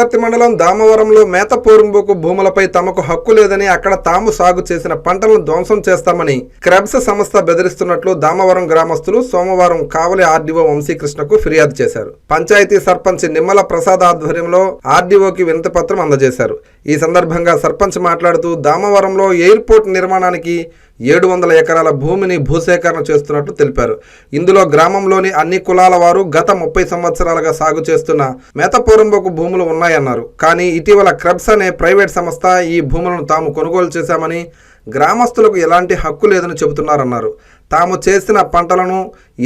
దగదర్తి మండలం దామవరంలో మేతపోరుంబోకు భూములపై తమకు హక్కు లేదని అక్కడ తాము సాగు చేసిన పంటలను ధ్వంసం చేస్తామని క్రెబ్స్ సంస్థ బెదిరిస్తున్నట్లు దామవరం గ్రామస్తులు సోమవారం కావలి ఆర్డీఓ వంశీకృష్ణకు ఫిర్యాదు చేశారు. పంచాయతీ సర్పంచ్ నిమ్మల ప్రసాద్ ఆధ్వర్యంలో ఆర్డీఓకి వినతి పత్రం అందజేశారు. ఈ సందర్భంగా సర్పంచ్ మాట్లాడుతూ దామవరంలో ఎయిర్పోర్ట్ నిర్మాణానికి ఏడు వందల ఎకరాల భూమిని భూసేకరణ చేస్తున్నట్లు తెలిపారు. ఇందులో గ్రామంలోని అన్ని కులాల వారు గత ముప్పై సంవత్సరాలుగా సాగు చేస్తున్న మేతపూరంబకు భూములు ఉన్నాయన్నారు. కానీ ఇటీవల క్రబ్స్ అనే ప్రైవేట్ సంస్థ ఈ భూములను తాము కొనుగోలు చేశామని గ్రామస్తులకు ఎలాంటి హక్కు లేదని చెబుతున్నారన్నారు. తాము చేసిన పంటలను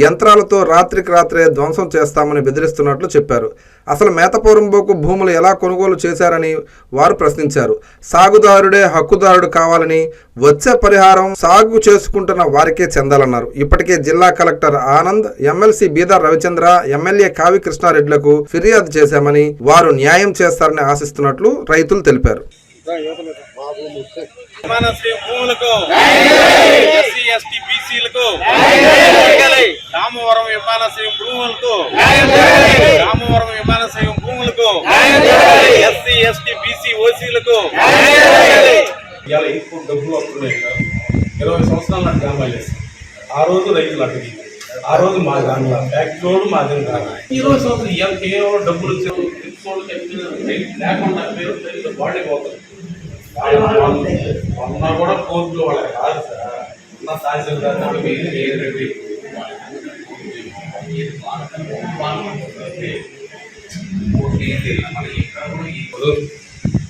యంత్రాలతో రాత్రికి రాత్రే ధ్వంసం చేస్తామని బెదిరిస్తున్నట్లు చెప్పారు. అసలు మేతపూరంబోకు భూములు ఎలా కొనుగోలు చేశారని వారు ప్రశ్నించారు. సాగుదారుడే హక్కుదారుడు కావాలని వచ్చే పరిహారం సాగు చేసుకుంటున్న వారికే చెందాలన్నారు. ఇప్పటికే జిల్లా collector Anand MLC Beeda Ravichandra MLA Kavya కృష్ణారెడ్డిలకు ఫిర్యాదు చేశామని వారు న్యాయం చేస్తారని ఆశిస్తున్నట్లు రైతులు తెలిపారు. విమానాశ్రయ భూములకు ఎస్సీ ఎస్టీ బీసీలకు రామవరం విమానాశ్రయం భూములకు రామవరం విమానాశ్రయం భూములకు ఎస్సీ ఎస్టీ బీసీ ఓసీలకు ఇలా ఎక్కువ డబ్బులు వస్తున్నాయి ఇరవై సంవత్సరాలు నాటి గ్రామాలు ఆ రోజు రైతులు అడిగి ఆ రోజు మా గ్రామం ఫ్యాక్టరీ మా గ్రామం ఇరవై సంవత్సరాలు ఇవాళ కేవలం డబ్బులు వచ్చి లేకుండా పేరు బాడీ పోతుంది మొన్న కూడా కోర్టులో వాళ్ళకి కాదు సార్. ఉన్న తహసీల్దార్ గారు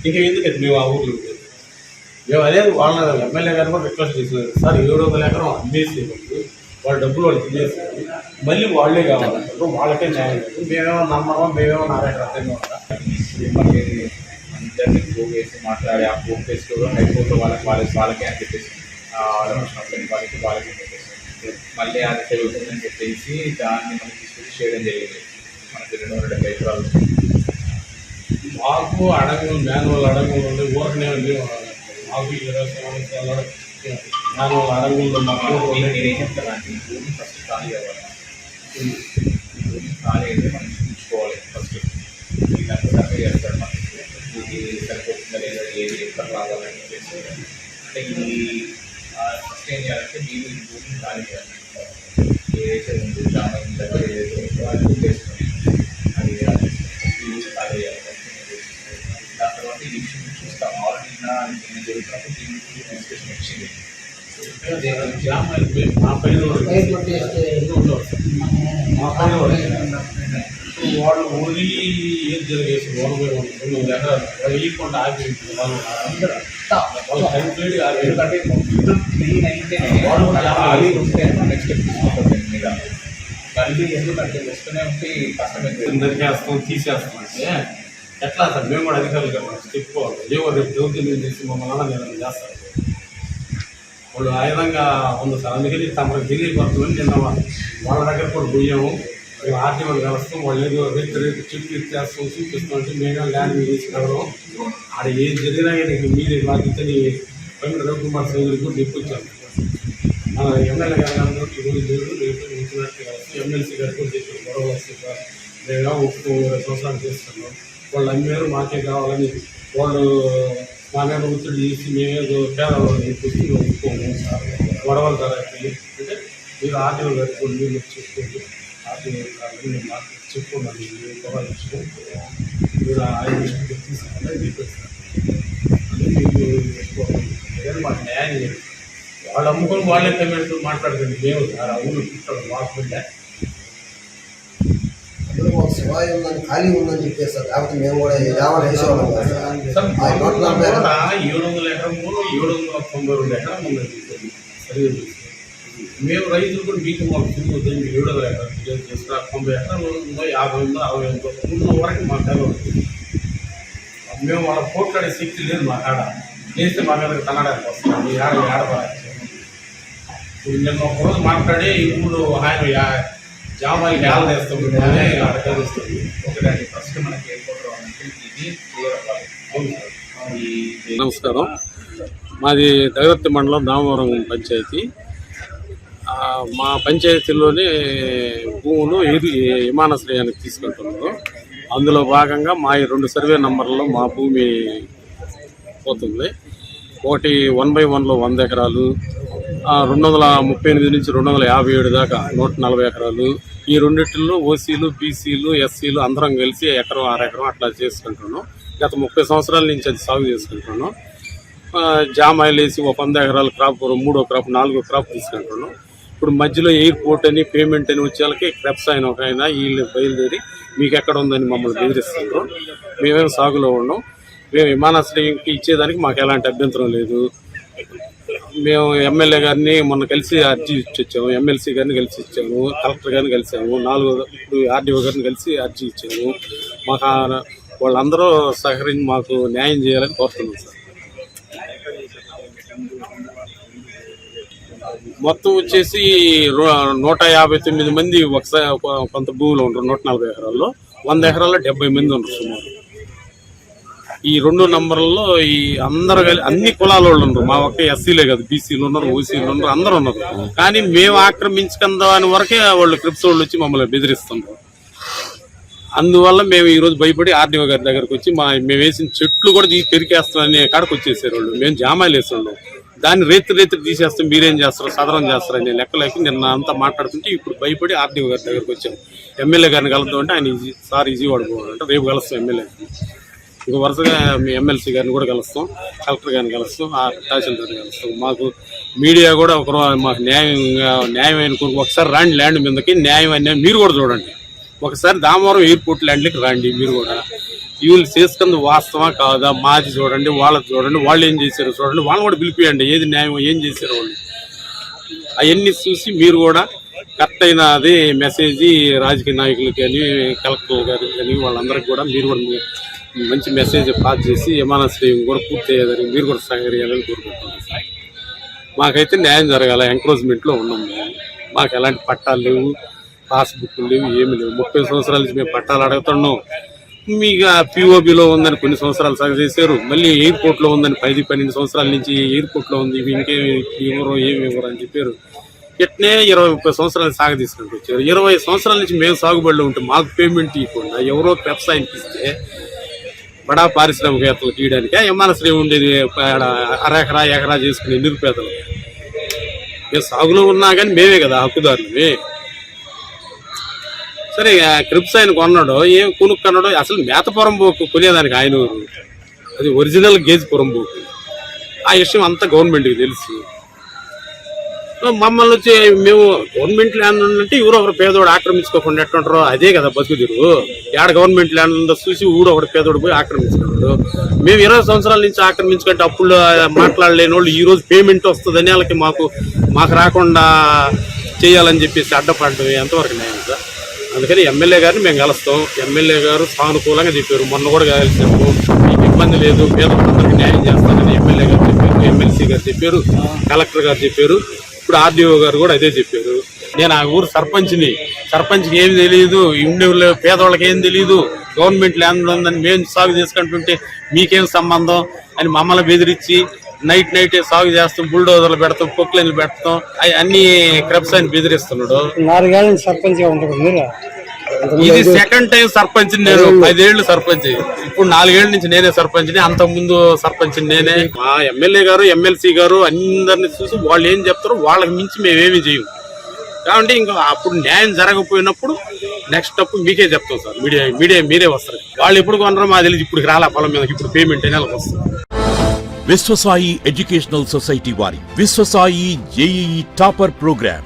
ఇంకా ఎందుకంటే మేము ఆ ఊర్లో మేము అదే వాళ్ళ ఎమ్మెల్యే గారు కూడా రిక్వెస్ట్ చేసేది సార్ ఏడు వందల ఎకరం అమ్మేసి వాళ్ళ డబ్బులు వాళ్ళు తినేసారు మళ్ళీ వాళ్ళే కావాలంటారు. వాళ్ళకే న్యాయం. లేదు మేమేమో నమ్మకం మేమేమో నారాయణ అర్థంగా అందరినీ పోగేసి మాట్లాడి ఆ పోగేసి హైకోర్టు వాళ్ళకి వాళ్ళకి వాళ్ళకి అని చెప్పేసి ఆ ఆలోచన వాళ్ళకి వాళ్ళకి అని చెప్పేసి మళ్ళీ అది జరుగుతుందని చెప్పేసి దాన్ని మనం తీసుకొచ్చి చేయడం జరిగింది మనకి రెండు వందల డెబ్బై ఎకరాలు మాకు అడగలు మాన్యువల్ అడగలు ఉండే ఊరకనే ఉంది మాకు ఇరవై సంవత్సరాల మాన్యువల్ అడగలు మాకు నేను నేనేం చెప్తాను అంటే ఈ భూమి ఫస్ట్ ఖాళీ అవ్వాలి ఈ భూమి ఖాళీ అయితే మనం చూసుకోవాలి ఫస్ట్ ఇదంతా సర్వే చేస్తాడు మనకి ఇది సరిపోతుందా లేదా ఏది ఎక్కడ రావాలని చెప్పేసి అంటే ఇది ఫస్ట్ ఏం చేయాలంటే మీరు ఈ భూమిని ఖాళీ చేయాలి ఏదైతే ఉంది గ్రామం దగ్గర ఏదైతే ఉందో అది వదిలేసుకొని అది అది ఈ ఊరు ఖాళీ చేయాలి దాని తర్వాత ఈ విషయం చూస్తాం ఆల్రెడీ నా దీన్ని జరుగుతున్నప్పుడు దీని గురించి డిస్కషన్ వచ్చింది గ్రామానికి మా పైన మా పైన వాళ్ళు ఓన్లీ ఏం జరిగేసి ఓనమే రెండు ఎకరాలు వాళ్ళు వాళ్ళు వాళ్ళు కంప్లీట్ ఆగి ఎందుకంటే క్లీన్ అయితేనే వాడు ఖాళీ ఉంటే నెక్స్ట్ తీసుకుంటుంది మీద మళ్ళీ ఎందుకంటే వస్తూనే ఉంటే కష్టమైంది దొరికేస్తాం తీసేస్తాం. అంటే ఎట్లా సార్? మేము కూడా అధికారులు కదా చెప్పుకోవాలి ఏవో రేపు దౌర్జన్యం చేసి మమ్మల్ని నేను చేస్తాను. వాళ్ళు ఆ విధంగా ఉంది సార్. అందుకని తమకు తెలియపడుతుందని నిన్న వాళ్ళ దగ్గర కూడా పోయాము. మేము ఆర్టీఓ కలుస్తాం వాళ్ళు ఏదో రేపు రేపు చెప్పి ఇచ్చేస్తాం చూపిస్తాం అంటే మేము ల్యాండ్ మీద తీసుకెళ్ళడం. ఆడ ఏది జరిగినా కానీ మీరే బాధ్యతని పైన రవికుమార్ చౌదరి కూడా తెప్పించాను మన ఎమ్మెల్యే గారు అందరూ ఈరోజు లేదు రేపు వచ్చినట్టు ఎమ్మెల్సీ గారు కూడా చెప్పారు గొడవ వస్తుంది సార్ మేము సంవత్సరాలు చేస్తున్నాం. వాళ్ళు అమ్మారు మాకే కావాలని వాళ్ళు మా మీద ఒత్తిడి చేసి మేమేదో పేదవాళ్ళని చెప్పేసి ఒప్పుకోము గొడవలు జరగాలి అంటే మీరు ఆర్టీఓ కట్టుకోండి మీరు చూసుకోండి ఆర్టీఓ గారికి మీరు. మాకు చెప్పుకోండి మీరు ఆయన తీసుకుంటే మీరు ఏదైనా మాకు న్యాయం చేయండి వాళ్ళు అమ్ముకొని వాళ్ళే పేమెంట్ మాట్లాడకండి మేము సార్ ఊరు ఇక్కడ మాకు అందులో మాకు శివాయి ఉందని ఖాళీ ఉందని చెప్పేస్తారు లేకపోతే మేము కూడా వేసేవాళ్ళం ఏడు వందల ఎకరం మూడు ఏడు వందల తొంభై రెండు ఎకరం ఉందని చెప్పారు సరిగ్గా మేము రైతులు కూడా మీకు మాకు తిరిగి వద్దని మీరు ఏడో వందల ఎకరం తొంభై ఎకరాలు ఉందో యాభై ఉందో అరవై ఉందో ఉన్న వరకు మా కాడ మేము వాళ్ళ పోట్లాడే శక్తి లేదు మా కాడ. చేస్తే మా మీద కన్నడానికి వస్తాం మీ ఏడ ఏడబడాలి నిన్న ఒక రోజు మాట్లాడి ఇప్పుడు ఆయన యా- జామాయి నేల అనే అని అడగలుస్తుంది ఒకటి ఫస్ట్ మనకి ఎయిర్పోర్ట్ రావాలంటే ఇది నమస్కారం. మాది దగదత్తి మండలం దామవరం పంచాయతీ. మా పంచాయతీలోనే భూములు ఇది విమానాశ్రయానికి తీసుకెళ్తున్నారు అందులో భాగంగా మా ఈ రెండు సర్వే నంబర్లలో మా భూమి పోతుంది. ఒకటి వన్ బై వన్లో వంద ఎకరాలు రెండు వందల ముప్పై ఎనిమిది నుంచి రెండు వందల యాభై ఏడు దాకా నూట నలభై ఎకరాలు. ఈ రెండిట్లో ఓసీలు బీసీలు ఎస్సీలు అందరం కలిసి ఎకరం ఆరు ఎకరం అట్లా చేసుకుంటున్నాం. గత ముప్పై సంవత్సరాల నుంచి అది సాగు చేసుకుంటున్నాం. జామాయిలు వేసి ఒక వంద ఎకరాలు క్రాప్ మూడో క్రాప్ నాలుగో క్రాప్ తీసుకుంటున్నాం. ఇప్పుడు మధ్యలో ఎయిర్పోర్ట్ అని పేమెంట్ అని వచ్చే వాళ్ళకి క్రెప్స్ అయిన ఒక ఆయన వీళ్ళు బయలుదేరి మీకు ఎక్కడ ఉందని మమ్మల్ని బెదిరిస్తున్నారు. మేమేం సాగులో ఉన్నాం. మేము విమానాశ్రయంకి ఇచ్చేదానికి మాకు ఎలాంటి అభ్యంతరం లేదు. మేము ఎమ్మెల్యే గారిని మొన్న కలిసి అర్జీ ఇచ్చిచ్చాము ఎమ్మెల్సీ గారిని కలిసి ఇచ్చాము. కలెక్టర్ గారిని కలిసాము. నాలుగు ఇప్పుడు ఆర్డీఓ గారిని కలిసి అర్జీ ఇచ్చాము. మాకు వాళ్ళందరూ సహకరించి మాకు న్యాయం చేయాలని కోరుతున్నాం సార్. మొత్తం వచ్చేసి నూట యాభై తొమ్మిది మంది ఒకసారి కొంత భూములు ఉంటారు నూట నలభై ఎకరాల్లో. వంద ఎకరాల్లో డెబ్బై మంది ఉంటారు సుమారు. ఈ రెండు నంబర్లలో ఈ అందరు అన్ని కులాల వాళ్ళు ఉన్నారు మా ఒక్క ఎస్సీలే కాదు బీసీలు ఉన్నారు ఓసీలు ఉన్నారు అందరు ఉన్నారు. కానీ మేము ఆక్రమించుకుందామని వరకే వాళ్ళు క్రిప్స్ వాళ్ళు వచ్చి మమ్మల్ని బెదిరిస్తున్నారు అందువల్ల మేము ఈ రోజు భయపడి ఆర్డీఓ గారి దగ్గరకు వచ్చి మా మేము వేసిన చెట్లు కూడా తీసి పెరికేస్తామని కాడకు వచ్చేసారు వాళ్ళు. మేము జామాలు వేస్తున్నాం దాన్ని రేతి రేతి తీసేస్తాం మీరేం చేస్తారు? సదరం చేస్తారు అనే లెక్కలేక నిన్న అంతా మాట్లాడుతుంటే ఇప్పుడు భయపడి ఆర్డీఓ గారి దగ్గరకు వచ్చాం. ఎమ్మెల్యే గారిని కలుద్దాం అంటే ఆయన ఈజీ సార్ ఈజీ పడిపోవాలంటే రేపు కలుస్తాం ఎమ్మెల్యే ఇక వరుసగా మీ ఎమ్మెల్సీ గారిని కూడా కలుస్తాం కలెక్టర్ గారిని కలుస్తాం ఆ తహసీల్దార్ని కలుస్తాం. మాకు మీడియా కూడా ఒక మాకు న్యాయంగా న్యాయమైన కొరకు ఒకసారి రాండి ల్యాండ్ మీదకి న్యాయం అనే మీరు కూడా చూడండి. ఒకసారి దామవరం ఎయిర్పోర్ట్ ల్యాండ్కి రండి మీరు కూడా. వీళ్ళు చేసుకుంది వాస్తవా కాదా మాది చూడండి వాళ్ళది చూడండి వాళ్ళు ఏం చేశారు చూడండి వాళ్ళని కూడా పిలిపియండి. ఏది న్యాయం ఏం చేశారు వాళ్ళు. అవన్నీ చూసి మీరు కూడా కరెక్ట్ అయిన అది మెసేజ్ రాజకీయ నాయకులకి కానీ కలెక్టర్ గారికి కానీ వాళ్ళందరికీ కూడా మీరు కూడా మంచి మెసేజ్ పాస్ చేసి విమానాశ్రయం కూడా పూర్తి అయ్యేదని మీరు కూడా సహకరించాలని కోరుకుంటున్నాం. సార్ మాకైతే న్యాయం జరగాల ఎంక్రోచ్మెంట్లో ఉన్నాం మేము. మాకు ఎలాంటి పట్టాలు లేవు పాస్బుక్లు లేవు ఏమి లేవు. ముప్పై సంవత్సరాల నుంచి మేము పట్టాలు అడుగుతున్నాం. మీకు పిఓబిలో ఉందని కొన్ని సంవత్సరాలు సాగు చేశారు. మళ్ళీ ఎయిర్పోర్ట్లో ఉందని పది పన్నెండు సంవత్సరాల నుంచి ఎయిర్పోర్ట్లో ఉంది. ఇంకేమి ఎవరో ఏమి ఎవరు అని చెప్పారు. ఇట్నే ఇరవై ముప్పై సంవత్సరాలు సాగు తీసుకుంటూ వచ్చారు. ఇరవై సంవత్సరాల నుంచి మేము సాగుబడిలో ఉంటే మాకు పేమెంట్ ఇవ్వకుండా ఎవరో వెబ్సైట్కి ఇస్తే బడా పారిశ్రామికవేత్తలు తీయడానికి విమానాశ్రయం ఉండేది ఆడ అర ఎకరా ఎకరా చేసుకునే నిరుపేదలు. మేము సాగులో ఉన్నా కానీ మేమే కదా హక్కుదారులమే. సరే క్రిప్స్ ఆయన కొన్నాడు ఏం కొనుక్కున్నాడో అసలు మేతపురం బోకు కొనేదానికి ఆయన అది ఒరిజినల్ గేజ్ పురం పోకు ఆ విషయం అంతా గవర్నమెంట్కి తెలుసు. మమ్మల్ని వచ్చి మేము గవర్నమెంట్ ల్యాండ్ ఉందంటే ఎవరో ఒకరు పేదోడు ఆక్రమించుకోకుండా ఎట్టుంటారో అదే కదా బతుకుదిరు. ఏడ గవర్నమెంట్ ల్యాండ్ ఉందో చూసి ఊడో ఒకటి పేదోడు పోయి ఆక్రమించుకున్నాడు మేము ఇరవై సంవత్సరాల నుంచి ఆక్రమించుకుంటే అప్పుడు మాట్లాడలేని వాళ్ళు ఈరోజు పేమెంట్ వస్తుందని వాళ్ళకి మాకు మాకు రాకుండా చేయాలని చెప్పేసి అడ్డపడటం ఎంతవరకు న్యాయం సార్? అందుకని ఎమ్మెల్యే గారిని మేము కలుస్తాం. ఎమ్మెల్యే గారు సానుకూలంగా చెప్పారు. మొన్న కూడా కలిసాము. మీకు ఇబ్బంది లేదు. పేదలందరికీ న్యాయం చేస్తానని ఎమ్మెల్యే గారు చెప్పారు. ఎమ్మెల్సీ గారు చెప్పారు. కలెక్టర్ గారు చెప్పారు. ఇప్పుడు ఆర్డీఓ గారు కూడా అదే చెప్పారు. నేను ఆ ఊరు సర్పంచ్ని. సర్పంచ్కి ఏమి తెలియదు ఇండి పేదవాళ్ళకి ఏం తెలియదు గవర్నమెంట్ ల్యాండ్ ఉందని మేము సాగు చేసుకుంటుంటే మీకేం సంబంధం అని మమ్మల్ని బెదిరించి నైట్ నైట్ సాగు చేస్తాం. బుల్డోజర్లు పెడతాం. పొక్లైన్లు పెడతాం. అవి అన్ని క్రబ్స్ అని బెదిరిస్తున్నాడు. నాలుగేళ్ళ సర్పంచ్గా ఉంటారు ఇది సెకండ్ టైం సర్పంచ్ నేను పదేళ్ళు సర్పంచ్. ఇప్పుడు నాలుగేళ్ళ నుంచి నేనే సర్పంచ్ అంత ముందు సర్పంచ్ నేనే. మా ఎమ్మెల్యే గారు ఎమ్మెల్సీ గారు అందరిని చూసి వాళ్ళు ఏం చెప్తారో వాళ్ళకి మించి మేమేమి చేయము. కాబట్టి ఇంకా అప్పుడు న్యాయం జరగకపోయినప్పుడు నెక్స్ట్ అప్పుడు మీకే చెప్తాం సార్. మీడియా మీడియా మీరే వస్తారు. వాళ్ళు ఎప్పుడు కొనరో మా తెలియదు ఇప్పుడు రాలే పొలం మీద ఇప్పుడు పేమెంట్ అయినా వాళ్ళకి వస్తుంది. విశ్వసాయి ఎడ్యుకేషనల్ సొసైటీ వారి Viswasai JEE topper program.